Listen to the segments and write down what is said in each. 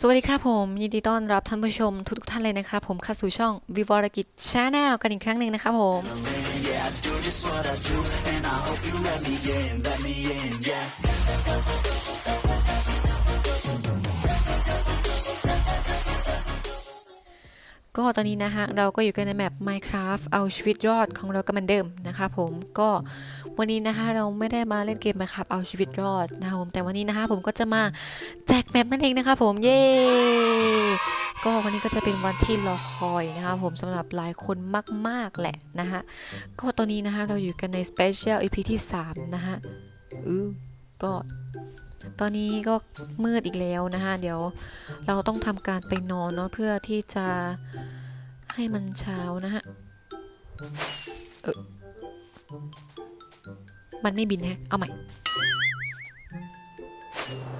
สวัสดีครับผม ยินดีต้อนรับท่านผู้ชมทุกๆท่านเลยนะครับผมเข้าสู่ช่องวิวรกิจชาแนลกันอีกครั้งหนึ่งนะครับผม ก็ตอนนี้นะฮะเราก็อยู่กันในแมป Minecraft เอาชีวิตรอดของเรากันเหมือนเดิมนะคะผมก็วันนี้นะคะเราไม่ได้มาเล่นเกม Minecraft เอาชีวิตรอดนะคะผมแต่วันนี้นะคะผมก็จะมาแจกแมปนั่นเองนะคะผมเย้ก็วันนี้ก็จะเป็นวันที่รอคอยนะคะผมสำหรับหลายคนมาก ๆ แหละนะคะก็ตอนนี้นะคะเราอยู่กันใน Special EP ที่ 3 นะคะอือก็ ตอนนี้ก็มืดอีกแล้วนะคะเดี๋ยวเราต้องทำการไปนอนเนาะเพื่อที่จะให้มันเช้านะฮะมันไม่บินแฮะ เอาใหม่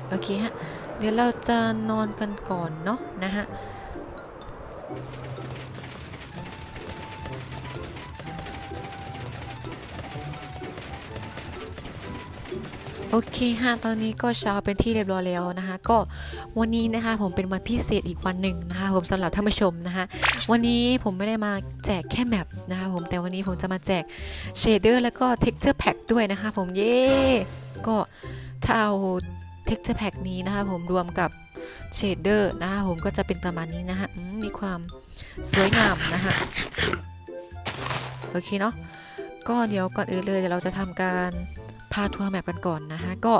โอเคฮะ เดี๋ยวเราจะนอนกันก่อนเนาะนะฮะ โอเคฮะตอนนี้ก็เช้าเป็นที่เรียบร้อยแล้วนะคะ ก็วันนี้นะคะผมเป็นวันพิเศษอีกวันหนึ่งนะคะ ผมสำหรับท่านผู้ชมนะคะ วันนี้ผมไม่ได้มาแจกแค่แมปนะคะผมแต่วันนี้ผมจะมาแจกเชเดอร์แล้วก็ texture pack ด้วยนะคะผมเย้ก็ถ้าเอา texture pack นี้นะคะผมรวมกับเชเดอร์นะคะผมก็จะเป็นประมาณนี้นะคะมมีความสวยงามนะคะโอเคเนาะก็เดี๋ยวก่อนอื่นเลยเดี๋ยวเราจะทำการ พาทัวร์แมปกันก่อนนะคะก็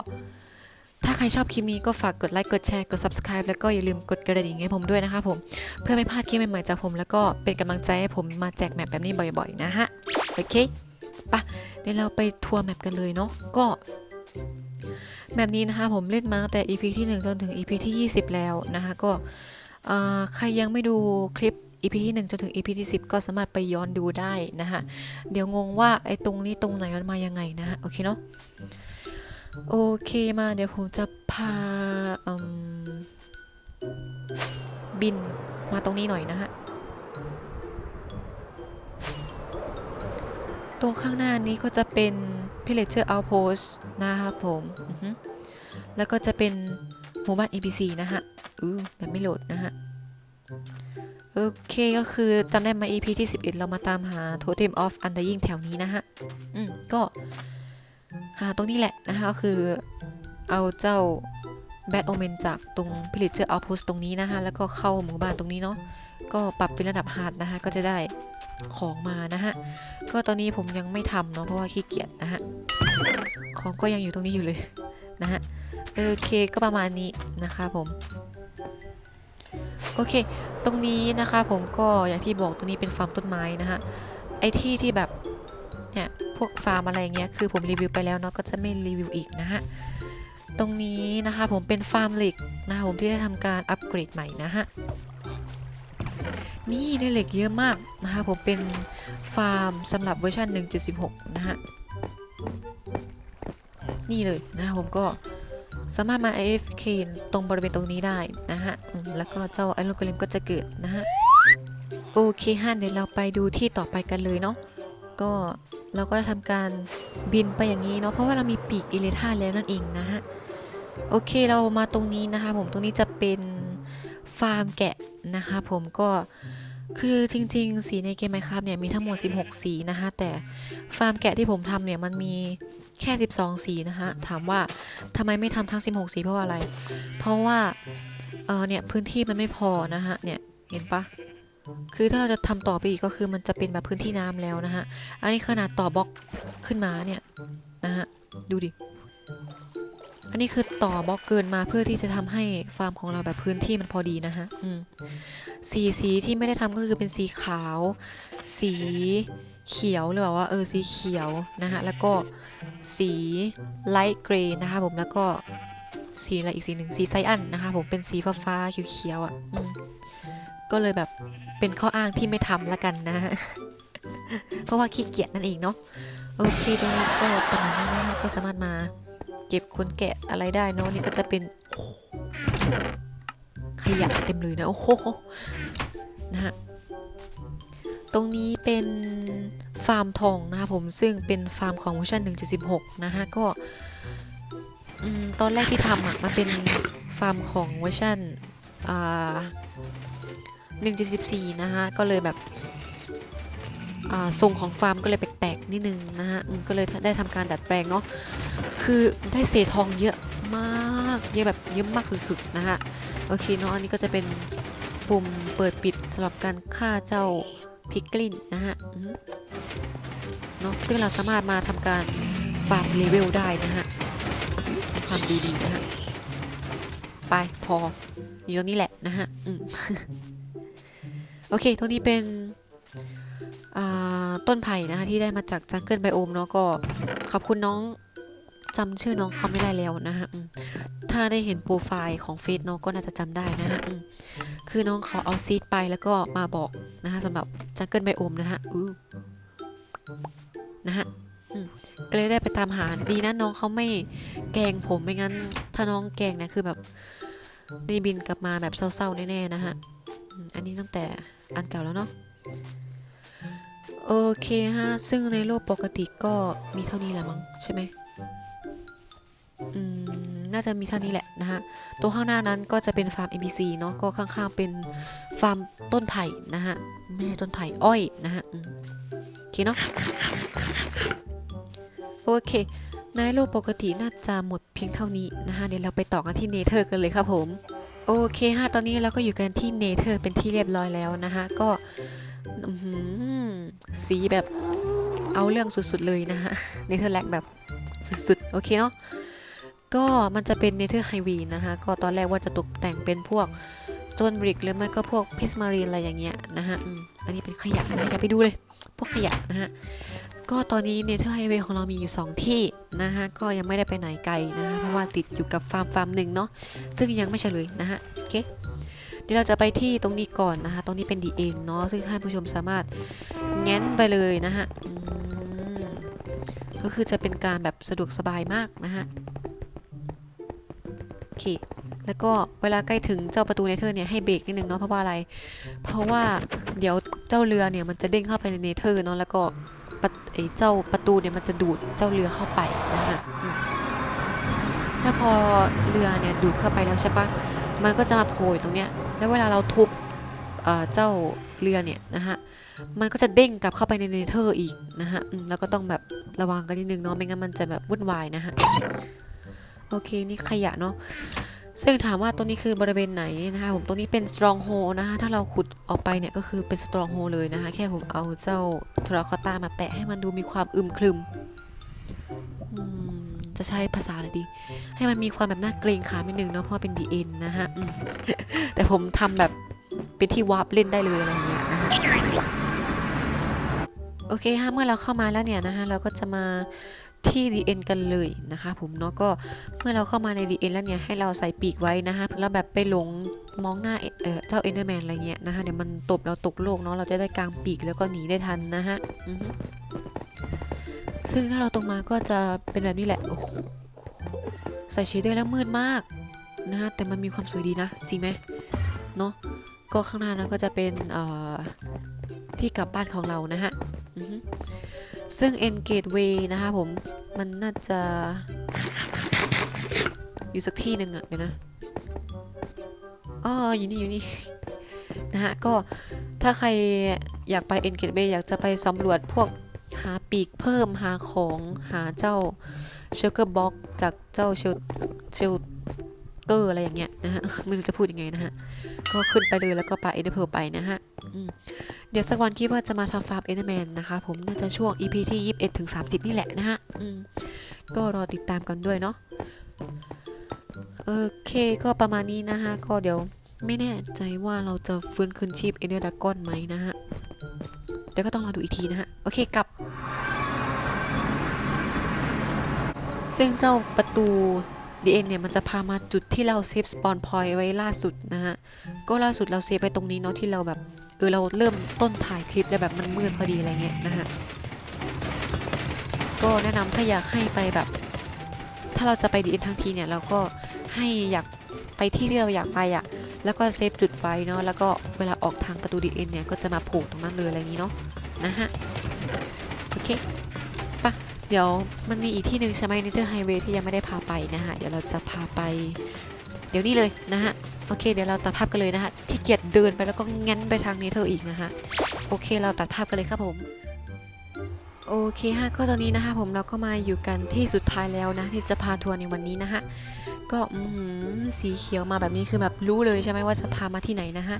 ถ้าใครชอบคลิปนี้ก็ฝากกดไลค์ กดแชร์ กด subscribe แล้วก็อย่าลืมกดกระดิ่งให้ผมด้วยนะคะผม เพื่อไม่พลาดคลิปใหม่ๆจากผมแล้วก็เป็นกำลังใจให้ผมมาแจกแมปแบบนี้บ่อยๆนะฮะ โอเคปะเดี๋ยวเราไปทัวร์แมปกันเลยเนาะก็แมปนี้นะคะผมเล่นมาตั้งแต่ EP ที่ 1 จนถึง EP ที่ 20 แล้วนะคะก็ใครยังไม่ดูคลิป EP ที่ 1 จนถึง EP ที่ 10 ก็สามารถไปย้อนดูได้นะคะเดี๋ยวงงว่าไอ้ตรงนี้ตรงไหนมันมายังไงนะฮะโอเคเนาะโอเคมาเดี๋ยวผมจะพาบินมาตรงนี้หน่อยนะฮะตรงข้างหน้านี้ก็จะเป็น Pillager Outpost นะครับผมแล้วก็จะเป็นหมู่บ้าน EPC นะฮะอือแบบไม่โหลดนะฮะ โอเคก็คือจำได้มา EP ที่ 11 เรามาตามหา Totem of Undying แถวนี้นะฮะ อืม ก็ หาตรงนี้แหละนะคะก็คือเอาเจ้าแบทโอเมนจากตรง Pillager Outpost ตรงนี้นะคะ แล้วก็เข้าหมู่บ้านตรงนี้เนาะก็ปรับเป็นระดับฮาร์ดนะคะ ก็จะได้ของมานะฮะ ก็ตอนนี้ผมยังไม่ทำเนาะเพราะว่าขี้เกียจนะฮะ ของก็ยังอยู่ตรงนี้อยู่เลยนะฮะ โอเคก็ประมาณนี้นะคะผม โอเค ตรงนี้นะคะผมก็อย่างที่บอกตรงนี้เป็นฟาร์มต้นไม้นะฮะ ไอที่ที่แบบเนี่ยพวกฟาร์มอะไรเงี้ยคือผมรีวิวไปแล้วเนาะก็จะไม่รีวิวอีกนะฮะ ตรงนี้นะคะผมเป็นฟาร์มเหล็กนะคะผมที่ได้ทำการอัปเกรดใหม่นะฮะ นี่ได้เหล็กเยอะมากนะคะผมเป็นฟาร์มสำหรับเวอร์ชัน1.16 นะฮะ นี่เลยนะะผมก็ สามารถมา AFK ตรงบริเวณตรงนี้ได้นะฮะ แล้วก็เจ้าไอโลกเลมก็จะเกิดนะฮะ โอเคฮะเดี๋ยวเราไปดูที่ต่อไปกันเลยเนาะ ก็เราก็จะทำการบินไปอย่างนี้เนาะ เพราะว่าเรามีปีกอิเลท่าแล้วนั่นเองนะฮะ โอเคเรามาตรงนี้นะคะผม ตรงนี้จะเป็นฟาร์มแกะนะคะผมก็คือจริงๆ สีในเกมไมครับเนี่ยมีทั้งหมด 16 สีนะคะแต่ฟาร์มแกะที่ผมทำเนี่ยมันมี แค่ 12 สีนะคะ ถามว่าทำไมไม่ทำทั้ง 16 สีเพราะว่าอะไร เพราะว่า เออเนี่ย พื้นที่มันไม่พอนะฮะ เนี่ย เห็นปะคือถ้าเราจะทำต่อไปอีกก็คือมันจะเป็นแบบพื้นที่น้ำแล้วนะฮะ อันนี้ขนาดต่อบล็อกขึ้นมาเนี่ยนะฮะ ดูดิ อันนี้คือต่อบล็อกเกินมาเพื่อที่จะทำให้ฟาร์มของเราแบบพื้นที่มันพอดีนะฮะ อืม สีสีที่ไม่ได้ทำก็คือเป็นสีขาว สี เขียวหรือเปล่าว่าเออสีเขียวนะฮะแล้วก็สีไลท์เกรย์นะคะผมแล้วก็สีอะไรอีกสีหนึ่งสีไซอันนะคะผมเป็นสีฟ้าฟาๆเขียวๆอะก็เลยแบบเป็นข้ออ้างที่ไม่ทำละกันนะ เพราะว่าขี้เกียจนั่นเองเนาะโอเคตรงนี้ก็ประมาณนี้นะฮะก็สามารถมาเก็บคนแกะอะไรได้เนาะนี่ก็จะเป็นขยะเต็มเลยนะโอ้โหนะฮะ ตรงนี้เป็นฟาร์มทองนะคะผมซึ่งเป็นฟาร์มของเวอร์ชัน1.16 นะฮะก็ตอนแรกที่ทำอะมันเป็นฟาร์มของเวอร์ชัน1.14 นะฮะก็เลยแบบทรงของฟาร์มก็เลยแปลกๆนิดนึงนะฮะก็เลยได้ทำการดัดแปลงเนาะคือได้เศษทองเยอะมากเยอะแบบเยอะมากสุดๆนะฮะโอเคเนาะอันนี้ก็จะเป็นปุ่มเปิดปิดสำหรับการฆ่าเจ้า พิกลินนะฮะเนาะซึ่งเราสามารถมาทำการฟาร์มเลเวลได้นะฮะมีความดีๆนะฮะไปพออยู่ตรงนี้แหละนะฮะอโอเคตรงนี้เป็นต้นไผ่นะคะที่ได้มาจากจังเกิลไบโอมเนาะก็ขอบคุณน้อง จำชื่อน้องเขาไม่ได้แล้วนะฮะถ้าได้เห็นโปรไฟล์ของเฟซน้องก็น่าจะจำได้นะฮะคือน้องเขาเอาซีดไปแล้วก็มาบอกนะคะสำหรับจังเกิลไบโอมนะฮะอือนะฮะอืมก็เลยได้ไปตามหาดีนะน้องเขาไม่แกล้งผมไม่งั้น ถ้าน้องแกล้งนะคือแบบได้บินกลับมาแบบเศร้าๆแน่ๆนะฮะอันนี้ตั้งแต่อันเก่าแล้วเนาะโอเคฮะ ซึ่งในโลกปกติก็มีเท่านี้แหละมั้งใช่ไหม น่าจะมีเท่านี้แหละนะฮะ ตัวข้างหน้านั้นก็จะเป็นฟาร์ม NPC เนาะ ก็ข้างๆเป็นฟาร์มต้นไผ่นะฮะ ไม่ใช่ต้นไผ่อ้อยนะฮะโอเคเนาะ โอเค ในโลกปกติน่าจะหมดเพียงเท่านี้นะฮะเดี๋ยวเราไปต่อกันที่เนเธอร์กันเลยครับผม โอเคฮะ ตอนนี้เราก็อยู่กันที่เนเธอร์เป็นที่เรียบร้อยแล้วนะฮะก็สีแบบเอาเรื่องสุดๆเลยนะฮะเนเธอร์แลกแบบสุดๆ โอเคเนาะ ก็มันจะเป็นเนเธอร์ไฮวีนะฮะก็ตอนแรกว่าจะตกแต่งเป็นพวกสโตนบริกหรือไม่ก็พวกพิสมารีนอะไรอย่างเงี้ยนะฮะอันนี้เป็นขยะนะอย่าไปดูเลย พวกขยะนะฮะก็ตอนนี้เนเธอร์ไฮเวย์ของเรามีอยู่ 2 ที่นะฮะก็ยังไม่ได้ไปไหนไกลนะฮะเพราะว่าติดอยู่กับฟาร์มฟาร์มหนึ่งเนาะซึ่งยังไม่เฉลยนะฮะโอเคเดี๋ยวเราจะไปที่ตรงนี้ก่อนนะคะตรงนี้เป็นดีเอ็นเนาะซึ่งท่านผู้ชมสามารถแง้นไปเลยนะฮะก็คือจะเป็นการแบบสะดวกสบายมากนะฮะ เค แล้วก็เวลาใกล้ถึงเจ้าประตูเนเธอร์เนี่ยให้เบรกนิดนึงเนาะเพราะว่าอะไร เพราะว่าเดี๋ยวเจ้าเรือเนี่ยมันจะเด้งเข้าไปในเนเธอร์เนาะแล้วก็ไอเจ้าประตูเนี่ยมันจะดูดเจ้าเรือเข้าไปนะฮะแล้วพอเรือเนี่ยดูดเข้าไปแล้วใช่ปะมันก็จะมาโผล่อยู่ตรงเนี้ย แล้วเวลาเราทุบเจ้าเรือเนี่ยนะฮะ มันก็จะเด้งกลับเข้าไปในเนเธอร์อีกนะฮะแล้วก็ต้องแบบระวังกันนิดนึงเนาะไม่งั้นมันจะแบบวุ่นวายนะฮะ โอเคนี่ขยะเนาะซึ่งถามว่าตรงนี้คือบริเวณไหนนะคะผมตรงนี้เป็น strong hole นะคะถ้าเราขุดออกไปเนี่ยก็คือเป็น strong hole เลยนะคะแค่ผมเอาเจ้าทราคอตามาแปะให้มันดูมีความอึมครึมจะใช้ภาษาอะไรดี ให้มันมีความแบบน่าเกรงขามนิดนึงเนาะเพราะเป็น DN นนะฮะแต่ผมทำแบบเป็นที่วาร์ปเล่นได้เลยอะไรอย่างเงี้ยนะฮะโอเคฮะเมื่อเราเข้ามาแล้วเนี่ยนะฮะเราก็จะมา ที่ DN กันเลยนะคะผมเนาะก็เมื่อเราเข้ามาใน DN แล้วเนี่ยให้เราใส่ปีกไว้นะคะเพื่อเราแบบไปหลงมองหน้าเอ่อเจ้า Enderman อะไรเงี้ยนะคะเดี๋ยวมันตบเราตกโลกเนาะเราจะได้กางปีกแล้วก็หนีได้ทันนะฮะซึ่งถ้าเราตรงมาก็จะเป็นแบบนี้แหละโอ้โหใส่เชดเดอร์แล้วมืดมากนะฮะแต่มันมีความสวยดีนะ จริงไหมเนาะก็ข้างหน้านั้นก็จะเป็นที่กลับบ้านของเรานะฮะ ซึ่ง End Gateway นะคะผม มันน่าจะอยู่สักที่หนึ่งอะเดี๋ยวนะอ๋ออยู่นี่อยู่นี่ นะฮะ ก็ถ้าใครอยากไป End Gateway อยากจะไปสำรวจพวกหาปีกเพิ่มหาของหาเจ้าเชลเกอร์บ็อกจากเจ้าเชลเชล เกอร์อะไรอย่างเงี้ยนะฮะไม่รู้จะพูดยังไงนะฮะก็ขึ้นไปเลยแล้วก็ไปเอเดอร์เพลไปนะฮะเดี๋ยวสักวันคิดว่าจะมาทำฟาร์มเอเดอร์แมนนะคะผมน่าจะช่วง EP ที่ 21ถึง30 นี่แหละนะฮะก็รอติดตามกันด้วยเนาะโอเคก็ประมาณนี้นะฮะก็เดี๋ยวไม่แน่ใจว่าเราจะฟื้นคืนชีพเอเดอร์ดากอนไหมนะฮะเดี๋ยวก็ต้องรอดูอีกทีนะฮะโอเคกลับซึ่งเจ้าประตู DN เนี่ยมันจะพามาจุดที่เราเซฟสปอนพอยไว้ล่าสุดนะฮะ ก็ล่าสุดเราเซฟไปตรงนี้เนาะที่เราแบบเออเราเริ่มต้นถ่ายคลิปแล้วแบบมันมืดพอดีอะไรเงี้ยนะฮะ ก็แนะนำถ้าอยากให้ไปแบบ ถ้าเราจะไป DN ทั้งทีเนี่ยเราก็ให้อยากไปที่ที่เราอยากไปอะแล้วก็เซฟจุดไว้เนาะแล้วก็เวลาออกทางประตู DN เอ็นเนี่ยก็จะมาโผล่ตรงนั้นเลยอะไรอย่างนี้เนาะนะฮะ โอเค เดี๋ยวมันมีอีกที่หนึ่งใช่ไหมนิเตอร์ไฮเวย์ที่ยังไม่ได้พาไปนะฮะ เดี๋ยวเราจะพาไป เดี๋ยวนี้เลยนะฮะ โอเค เดี๋ยวเราตัดภาพกันเลยนะคะที่เกียจเดินไปแล้วก็งั้นไปทางนี้เธออีกนะคะโอเค เราตัดภาพกันเลยครับผม โอเคฮะ ก็ตอนนี้นะคะผมเราก็มาอยู่กันที่สุดท้ายแล้วนะ ที่จะพาทัวร์ในวันนี้นะฮะ ก็อสีเขียวมาแบบนี้คือแบบรู้เลยใช่ไหมว่าจะพามาที่ไหนนะฮะ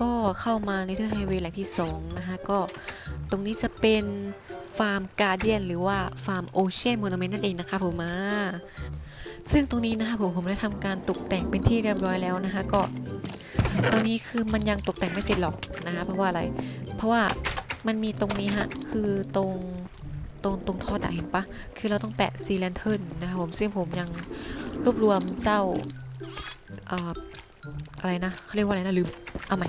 ก็เข้ามาในเทอร์ไฮเวย์แหล่งที่สองนะคะก็ตรงนี้จะเป็น ฟาร์มการเดียนหรือว่าฟาร์มโอเชียนโมนูเมนต์นั่นเองนะคะผมมาซึ่งตรงนี้นะคะผมผมได้ทำการตกแต่งเป็นที่เรียบร้อยแล้วนะคะก็ตรงนี้คือมันยังตกแต่งไม่เสร็จหรอกนะคะเพราะว่าอะไร เพราะว่ามันมีตรงนี้ฮะคือตรงตรงตรงทอดอะเห็นปะคือเราต้องแปะซีแลนเทิร์นนะคะผมซึ่งผมยังรวบรวมเจ้าเอ่ออะไรนะเขาเรียกว่าอะไรนะลืมเอาใหม่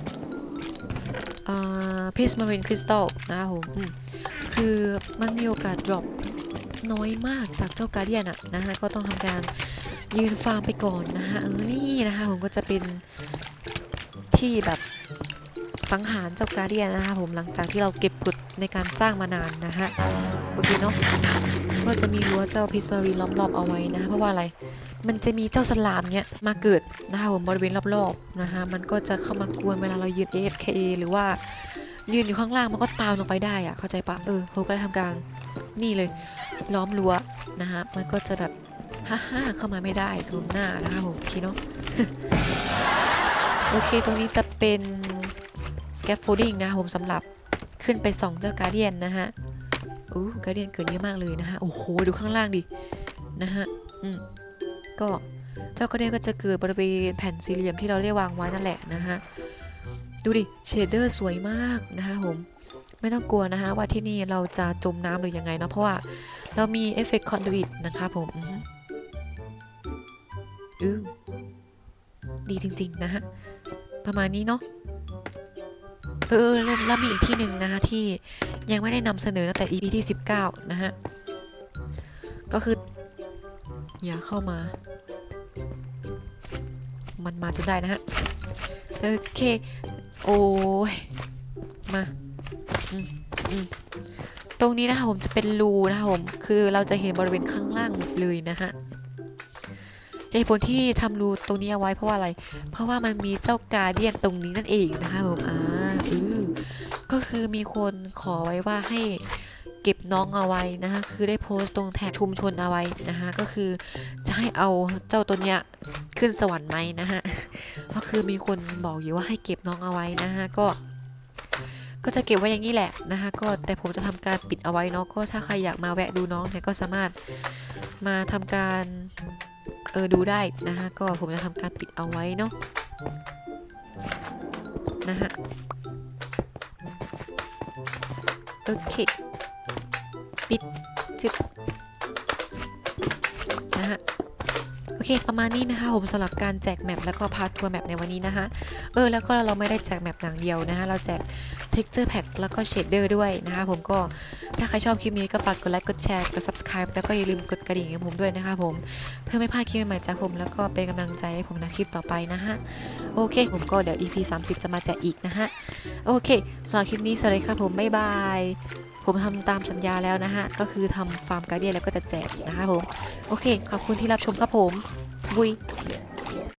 เอ่อพิสมารินคริสตัลนะคะผม คือมันมีโอกาส drop น้อยมากจากเจ้าการเดียนอะนะคะก็ต้องทำการยืนฟาร์มไปก่อนนะคะเออนี่นะคะผมก็จะเป็นที่แบบสังหารเจ้าการเดียนนะคะผมหลังจากที่เราเก็บกดในการสร้างมานานนะฮะโอเคเนาะก็จะมีรั้วเจ้าพิสมารีล้อมรอบเอาไว้นะเพราะว่าอะไรมันจะมีเจ้าสลามเนี้ยมาเกิดนะคะผมบริเวณรอบๆนะคะมันก็จะเข้ามากวนเวลาเรายืน AFK หรือว่า ยืนอยู่ข้างล่างมันก็ตามลงไปได้อะเข้าใจปะเออผมก็ได้ทำการนี่เลย ล้อมรั้วนะคะมันก็จะแบบฮ่าฮ่าเข้ามาไม่ได้สมหน้านะคะผมโอเคเนาะโอเค ตรงนี้จะเป็น scaffolding นะผมสำหรับขึ้นไปส่องเจ้าการเดียนนะฮะอู้การเดียนเกิดเยอะมากเลยนะฮะ โอ้โห ดูข้างล่างดิ นะฮะ อืม ก็เจ้าการเดียนก็จะเกิดบริเวณแผ่นสี่เหลี่ยมที่เราได้วางไว้นั่นแหละนะฮะ ดูดิ เชดเดอร์สวยมากนะคะผมไม่ต้องกลัวนะคะว่าที่นี่เราจะจมน้ำหรือยังไงเนาะเพราะว่าเรามีเอฟเฟกต์คอนดูอิตนะคะผมอือดีจริง ๆ นะฮะ ประมาณนี้เนาะเออแล้วแล้วมีอีกที่หนึ่งนะคะที่ยังไม่ได้นำเสนอตั้งแต่ EP ที่ 19 นะฮะ ก็คือ อย่าเข้ามา มันมาจนได้นะฮะ โอเค โอ้ย มาตรงนี้นะคะผมจะเป็นรูนะคะผม คือเราจะเห็นบริเวณข้างล่างหมดเลยนะฮะเหตุผลที่ทำรูตรงนี้เอาไว้เพราะว่าอะไร เพราะว่ามันมีเจ้ากาเดียนตรงนี้นั่นเองนะคะผมอ่าอือก็คือมีคนขอไว้ว่าให้ เก็บน้องเอาไว้นะคะคือได้โพสต์ตรงแท็กชุมชนเอาไว้นะคะก็คือจะให้เอาเจ้าตัวเนี้ยขึ้นสวรรค์ไหมนะฮะก็คือมีคนบอกอยู่ว่าให้เก็บน้องเอาไว้นะฮะก็ ก็จะเก็บไว้อย่างนี้แหละนะคะก็แต่ผมจะทำการปิดเอาไว้เนาะก็ถ้าใครอยากมาแวะดูน้องเนี่ยก็สามารถมาทำการเออดูได้นะคะก็ผมจะทำการปิดเอาไว้เนาะนะฮะโอเค ปิดจึบนะฮะโอเค ประมาณนี้นะคะผมสำหรับการแจกแมปแล้วก็พาทัวร์แมปในวันนี้นะคะเออแล้วก็เราไม่ได้แจกแมปอย่างเดียวนะคะเราแจก texture pack แล้วก็ shader ด้วยนะคะผมก็ถ้าใครชอบคลิปนี้ก็ฝากกดไลค์กดแชร์กด subscribe แล้วก็อย่าลืมกดกระดิ่งให้ผมด้วยนะคะผม เพื่อไม่พลาดคลิปใหม่ๆจากผม แล้วก็เป็นกำลังใจให้ผมในคลิปต่อไปนะฮะโอเค ผมก็เดี๋ยว EP 30 จะมาแจกอีกนะฮะโอเคสำหรับคลิปนี้สวัสดีครับผมบ๊ายบาย ผมทำตามสัญญาแล้วนะฮะ ก็คือทำฟาร์มการเดียนแล้วก็จะแจกนะคะผม โอเค ขอบคุณที่รับชมครับผม บุย